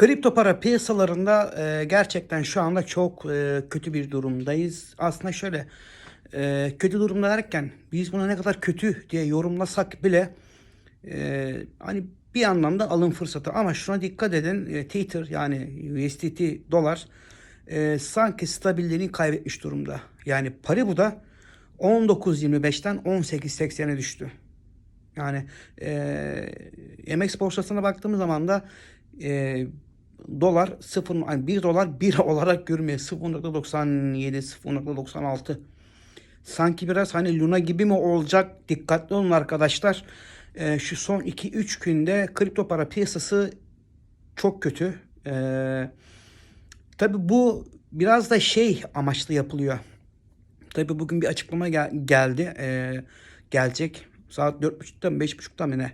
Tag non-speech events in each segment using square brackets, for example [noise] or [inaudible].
Kripto para piyasalarında e, gerçekten şu anda çok e, kötü bir durumdayız. Aslında şöyle e, kötü durumda derken biz buna ne kadar kötü diye yorumlasak bile e, hani bir anlamda alım fırsatı ama şuna dikkat edin e, Tether yani USDT dolar e, sanki stabilliğini kaybetmiş durumda. Yani Paribu'da 19.25'ten 18.80'e düştü. Yani e, MX borsasına baktığımız zaman da e, dolar 0 yani 1 dolar 1 [laughs] olarak görünmüyor. 0.97 0.96 sanki biraz hani Luna gibi mi olacak dikkatli olun arkadaşlar. E, şu son 2-3 günde kripto para piyasası çok kötü. E, tabi bu biraz da şey amaçlı yapılıyor. Tabi bugün bir açıklama gel- geldi. E, gelecek. Saat 4.30'da mı 5.30'da mı ne?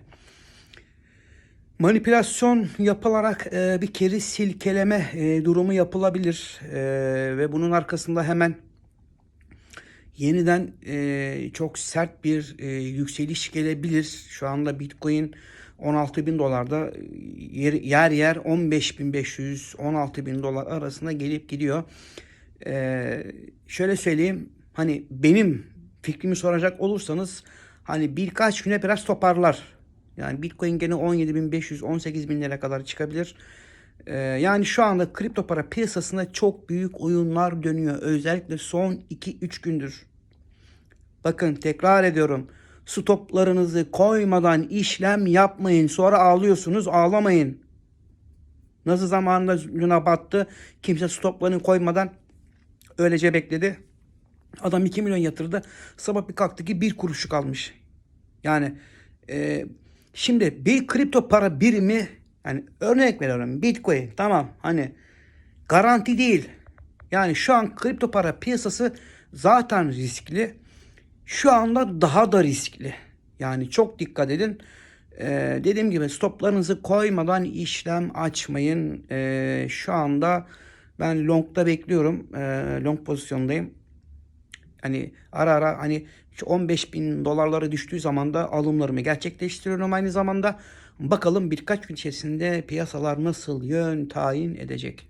Manipülasyon yapılarak e, bir kere silkeleme e, durumu yapılabilir. E, ve bunun arkasında hemen yeniden e, çok sert bir e, yükseliş gelebilir. Şu anda Bitcoin 16 bin dolarda yer yer, yer 15 bin 500 16 bin dolar arasında gelip gidiyor. E, şöyle söyleyeyim hani benim fikrimi soracak olursanız hani birkaç güne biraz toparlar. Yani Bitcoin gene 17.500 18 lira kadar çıkabilir. Ee, yani şu anda kripto para piyasasında çok büyük oyunlar dönüyor. Özellikle son 2-3 gündür. Bakın tekrar ediyorum. Stoplarınızı koymadan işlem yapmayın. Sonra ağlıyorsunuz. Ağlamayın. Nasıl zamanında Luna battı. Kimse stoplarını koymadan öylece bekledi. Adam 2 milyon yatırdı. Sabah bir kalktı ki bir kuruşu kalmış. Yani e, şimdi bir kripto para birimi yani örnek veriyorum Bitcoin tamam hani garanti değil. Yani şu an kripto para piyasası zaten riskli. Şu anda daha da riskli. Yani çok dikkat edin. Ee, dediğim gibi stoplarınızı koymadan işlem açmayın. Ee, şu anda ben long'da bekliyorum. Ee, long pozisyondayım. Hani ara ara hani şu 15 bin dolarlara düştüğü zaman da alımlarımı gerçekleştiriyorum aynı zamanda. Bakalım birkaç gün içerisinde piyasalar nasıl yön tayin edecek.